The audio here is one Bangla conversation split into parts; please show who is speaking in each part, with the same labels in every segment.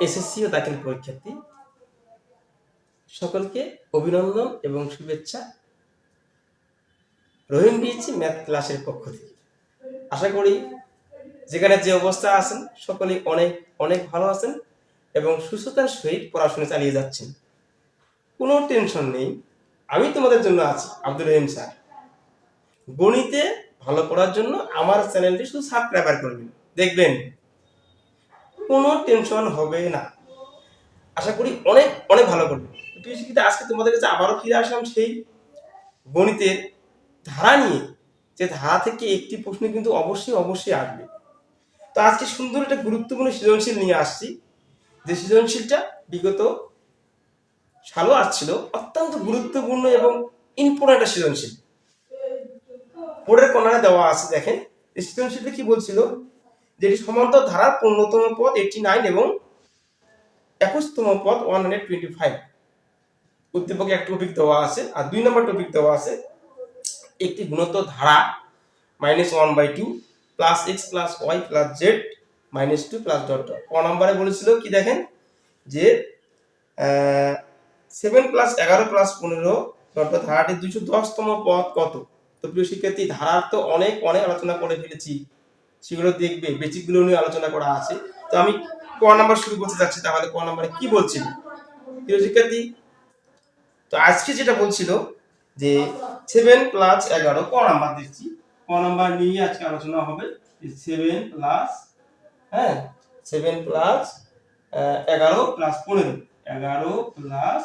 Speaker 1: এসএসসি ও দাখিল পরীক্ষার্থী। সকলকে অভিনন্দন এবং শুভেচ্ছা। রহিম দিয়েছি ম্যাথ ক্লাসের পক্ষ থেকে। আশা করি যেখানে যে অবস্থা আছেন সকলেই অনেক অনেক ভালো আছেন এবং সুস্থতার সহিত পড়াশোনা চালিয়ে যাচ্ছেন। কোনো টেনশন নেই। আমি তোমাদের জন্য আছি আব্দুল রহিম স্যার। গণিতে ভালো করার জন্য আমার চ্যানেলটি শুধু সাবস্ক্রাইবার করবেন। দেখবেন। কোনো টেনশন হবে না। আশা করি অনেক অনেক ভালো করবে। প্রিয় শিক্ষিতা আজকে তোমাদের কাছে আবারও ফিরে আসলাম সেই গণিতের ধারা নিয়ে, যে ধারা থেকে একটি প্রশ্ন কিন্তু অবশ্যই অবশ্যই আসবে। তো আজকে সুন্দর একটা গুরুত্বপূর্ণ সৃজনশীল নিয়ে আসছি। যে সৃজনশীলটা বিগত সালও আসছিল, অত্যন্ত গুরুত্বপূর্ণ এবং ইম্পর্টেন্ট একটা সৃজনশীল। বোর্ডের কর্নারে দেওয়া আছে, দেখেন। সৃজনশীলটা কি বলছিল? যেটি সমান্তর ধারার পূর্ণতম পদ এইটি নাইন এবং একুশতম পদ ওয়ান হান্ড্রেড টোয়েন্টি ফাইভ উদ্দীপকে এক টপিক দেওয়া আছে, আর দুই নম্বর টপিক দেওয়া আছে, একটি গুণোত্তর ধারা minus one by two plus X plus Y plus Z minus two plus dot dot ক নম্বরে বলেছিল কি দেখেন? যে সেভেন প্লাস এগারো প্লাস পনেরো ডট ধারাটির দুইশো দশতম পদ কত? তো প্রিয় শিক্ষার্থী, ধারার তো অনেক অনেক আলোচনা করে ফেলেছি। সেগুলো দেখবে, বেচিকগুলো নিয়ে আলোচনা করা আছে। তো আমি ক নাম্বার শুরু করতে যাচ্ছি তাহলে ক নাম্বারে কি বলছিল? প্রিয় শিক্ষার্থী, তো আজকে যেটা বলছিল যে সেভেন প্লাস এগারো, ক নাম্বার দিচ্ছি ক নাম্বার নিয়ে আজকে আলোচনা হবে সেভেন প্লাস হ্যাঁ সেভেন প্লাস এগারো প্লাস পনেরো। এগারো প্লাস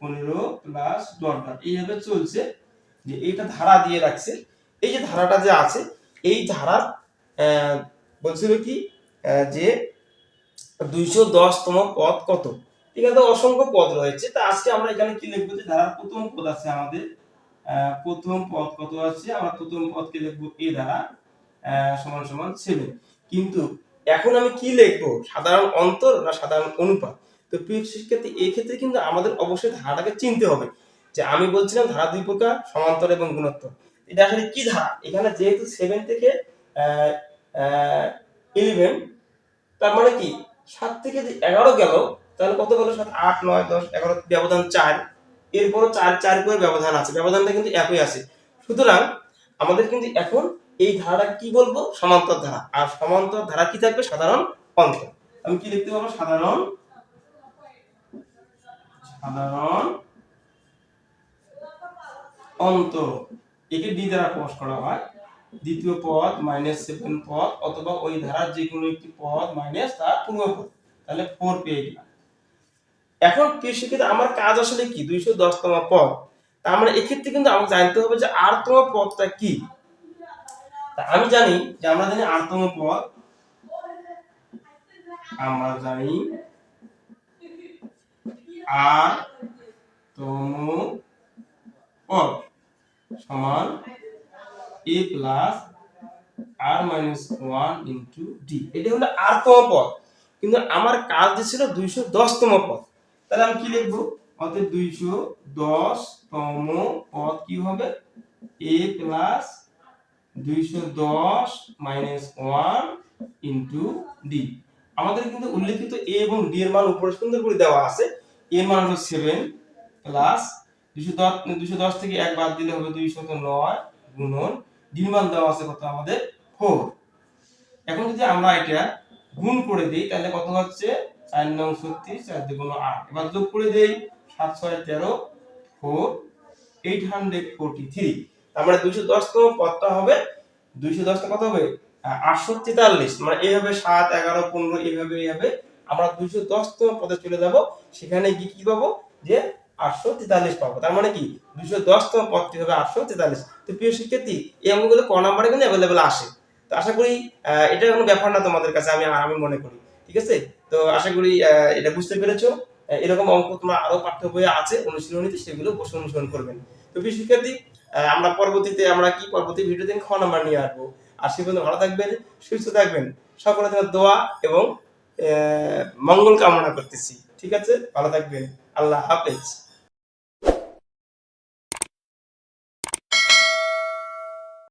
Speaker 1: পনেরো প্লাস ডট ডট এইভাবে চলছে যে এইটা ধারা দিয়ে রাখছে। এই যে ধারাটা যে আছে, এই ধারার বলছিল কি যে দুইশো দশতম পদ কত? এখানে তো অসংখ্য পদ রয়েছে। তা আজকে আমরা এখানে কি লিখব যে ধারার প্রথম পদ আছে আমাদের প্রথম পদ কত আছে? আমরা প্রথম পদকে লিখব এ আহ, সমান সমান সেভেন কিন্তু এখন আমি কি লিখব? সাধারণ অন্তর না সাধারণ অনুপাত? তো প্রিয় শিক্ষার্থী এই ক্ষেত্রে কিন্তু আমাদের অবশ্যই ধারাটাকে চিনতে হবে। যে আমি বলছিলাম ধারা দুই প্রকার সমান্তর এবং গুণোত্তর। এটা আসলে কি ধারা? এখানে যেহেতু সেভেন থেকে ইলেভেন তার মানে কি? সাত থেকে যে এগারো গেল, তাহলে কত গেল? সাত, আট, নয়, দশ, এগারো, ব্যবধান চার। এরপরও চার চার করে ব্যবধান আছে। ব্যবধানটা কিন্তু একই আছে। সুতরাং আমাদের কিন্তু এখন এই ধারাটা কি বলব? সমান্তর ধারা। আর সমান্তর ধারা কি থাকবে? সাধারণ অন্তর আমি কি লিখতে পারব? সাধারণ সাধারণ অন্তর। একে ডি দ্বারা প্রকাশ করা হয়। দ্বিতীয় পদ মাইনাস সেভেন পদ অথবা ওই ধারার যে কোনো একটি পদ মাইনাস তার পূর্বপদ। তাহলে ফোর পেয়ে গেলাম। এখন কি শিক্ষিত আমার কাজ আসলে কি? দুইশো দশতম পদ। তার মানে এক্ষেত্রে কিন্তু আমাকে জানতে হবে যে আরতম পদটা কি? তা আমি জানি যে আমরা জানি আরতম পদ। আমরা জানি আর তম পদ সমান A plus R minus one into D এটা হলো আরতম পদ। কিন্তু আমার কাজ যে ছিল দুইশো দশতম পদ। তাহলে আমি কি লিখব? অতএব দুইশো দশতম পদ কি হবে? এ প্লাস দুইশো দশ মাইনাস ওয়ান ইন্টু ডি আমাদের কিন্তু উল্লেখিত এ এবং ডি এর মান উপরে সুন্দর করে দেওয়া আছে। এর মান হলো সেভেন প্লাস দুইশো দশ দুইশো দশ থেকে এক বাদ দিলে হবে দুইশো নয় গুণন ডির মান দেওয়া আছে কত আমাদের? ফোর। এখন যদি আমরা এটা গুণ করে দিই, তাহলে কত হচ্ছে? চার নং ছত্রিশ চার দুগুণ আট। এবার যোগ করে দেই, সাত, ছয়, তেরো, four, eight hundred forty three. তারপরে দুইশো দশতম পদটা হবে, দুইশো দশটা কত হবে? আটশো তেতাল্লিশ। মানে এইভাবে সাত, এগারো, পনেরো এইভাবে এইভাবে আমরা দুইশো দশতম পদে চলে যাব, সেখানে গিয়ে কি পাবো? যে আটশো তেতাল্লিশ পাবো। তার মানে কি? দুইশো দশতম পদটি হবে আটশো তেতাল্লিশ। তো প্রিয় শিক্ষার্থী, এই অঙ্কগুলো ক নাম্বারে কিন্তু অ্যাভেলেবেল আসে। তো আশা করি এটা কোনো ব্যাপার না তোমাদের কাছে, আমি আমি মনে করি, ঠিক আছে? তো আশা করি এটা বুঝতে পেরেছ। এরকম অঙ্ক তোমার আরও পাঠ্য বইয়ে আছে, অনুশীলনীতে সেগুলো বসে অনুসরণ করবেন। তো প্রিয় শিক্ষার্থী আমরা পরবর্তীতে, আমরা কি পরবর্তী ভিডিওতে খ নাম্বার নিয়ে আসব। আর সে পর্যন্ত ভালো থাকবেন, সুস্থ থাকবেন। সকলের জন্য দোয়া এবং মঙ্গল কামনা করতেছি, ঠিক আছে? ভালো থাকবেন। আল্লাহ হাফেজ।